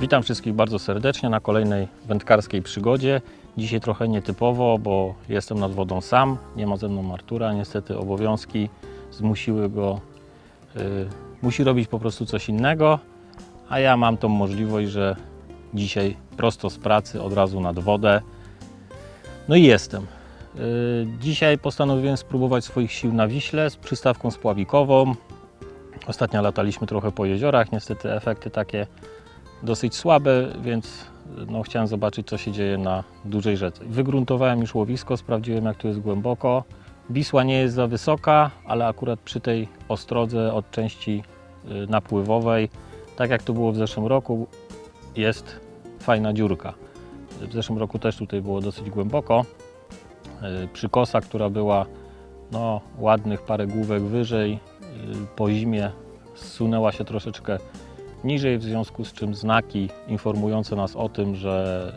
Witam wszystkich bardzo serdecznie na kolejnej wędkarskiej przygodzie. Dzisiaj trochę nietypowo, bo jestem nad wodą sam, nie ma ze mną Artura. Niestety obowiązki zmusiły go, y, musi robić po prostu coś innego, a ja mam tą możliwość, że dzisiaj prosto z pracy od razu nad wodę. No i jestem. Y, Dzisiaj postanowiłem spróbować swoich sił na Wiśle z przystawką spławikową. Ostatnio lataliśmy trochę po jeziorach, niestety efekty takie dosyć słabe, więc no, chciałem zobaczyć, co się dzieje na dużej rzece. Wygruntowałem już łowisko, sprawdziłem, jak tu jest głęboko. Wisła nie jest za wysoka, ale akurat przy tej ostrodze od części y, napływowej, tak jak to było w zeszłym roku, jest fajna dziurka. W zeszłym roku też tutaj było dosyć głęboko. Y, Przykosa, która była no, ładnych parę główek wyżej, y, po zimie zsunęła się troszeczkę niżej, w związku z czym znaki informujące nas o tym, że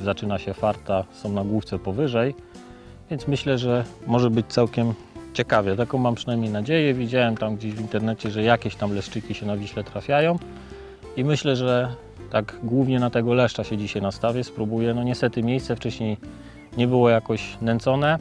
y, zaczyna się farta są na główce powyżej, więc myślę, że może być całkiem ciekawie. Taką mam przynajmniej nadzieję. Widziałem tam gdzieś w internecie, że jakieś tam leszczyki się na Wiśle trafiają i myślę, że tak głównie na tego leszcza się dzisiaj nastawię, spróbuję. No niestety miejsce wcześniej nie było jakoś nęcone.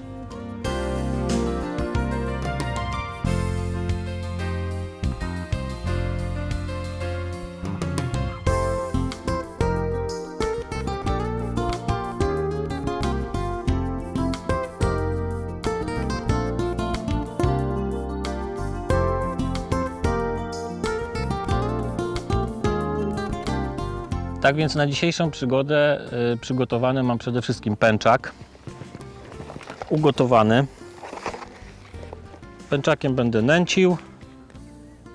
Tak więc na dzisiejszą przygodę y, przygotowany mam przede wszystkim pęczak. Ugotowany. Pęczakiem będę nęcił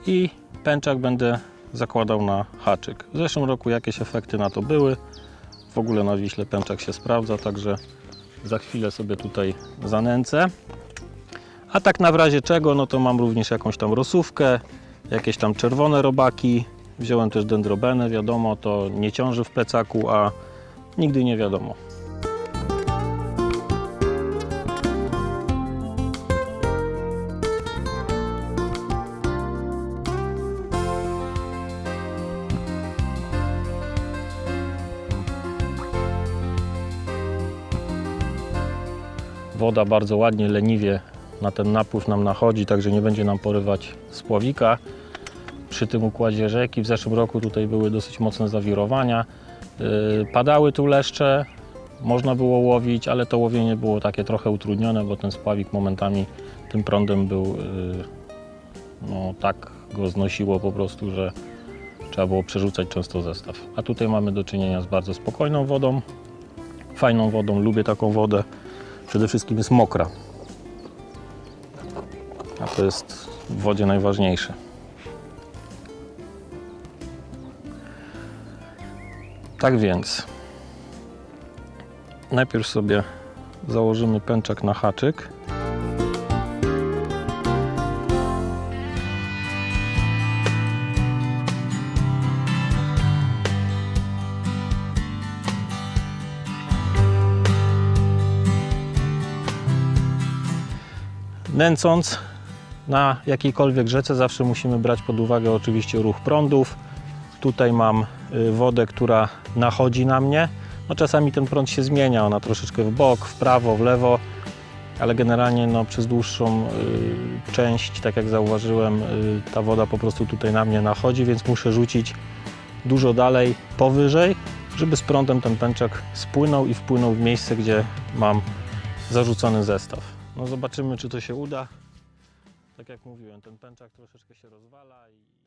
i pęczak będę zakładał na haczyk. W zeszłym roku jakieś efekty na to były. W ogóle na Wiśle pęczak się sprawdza, także za chwilę sobie tutaj zanęcę. A tak na razie czego, no to mam również jakąś tam rosówkę, jakieś tam czerwone robaki, Wziąłem też dendrobenę, wiadomo, to nie ciąży w plecaku, a nigdy nie wiadomo. Woda bardzo ładnie, leniwie na ten napływ nam nachodzi, także nie będzie nam porywać spławika przy tym układzie rzeki. W zeszłym roku tutaj były dosyć mocne zawirowania. Yy, Padały tu leszcze, można było łowić, ale to łowienie było takie trochę utrudnione, bo ten spławik momentami tym prądem był, yy, no tak go znosiło po prostu, że trzeba było przerzucać często zestaw. A tutaj mamy do czynienia z bardzo spokojną wodą, fajną wodą, lubię taką wodę. Przede wszystkim jest mokra. A to jest w wodzie najważniejsze. Tak więc najpierw sobie założymy pęczak na haczyk. Nęcąc na jakiejkolwiek rzece zawsze musimy brać pod uwagę oczywiście ruch prądów. Tutaj mam wodę, która nachodzi na mnie. No czasami ten prąd się zmienia, ona troszeczkę w bok, w prawo, w lewo, ale generalnie no, przez dłuższą y, część, tak jak zauważyłem, y, ta woda po prostu tutaj na mnie nachodzi, więc muszę rzucić dużo dalej, powyżej, żeby z prądem ten pęczak spłynął i wpłynął w miejsce, gdzie mam zarzucony zestaw. No zobaczymy, czy to się uda. Tak jak mówiłem, ten pęczak troszeczkę się rozwala i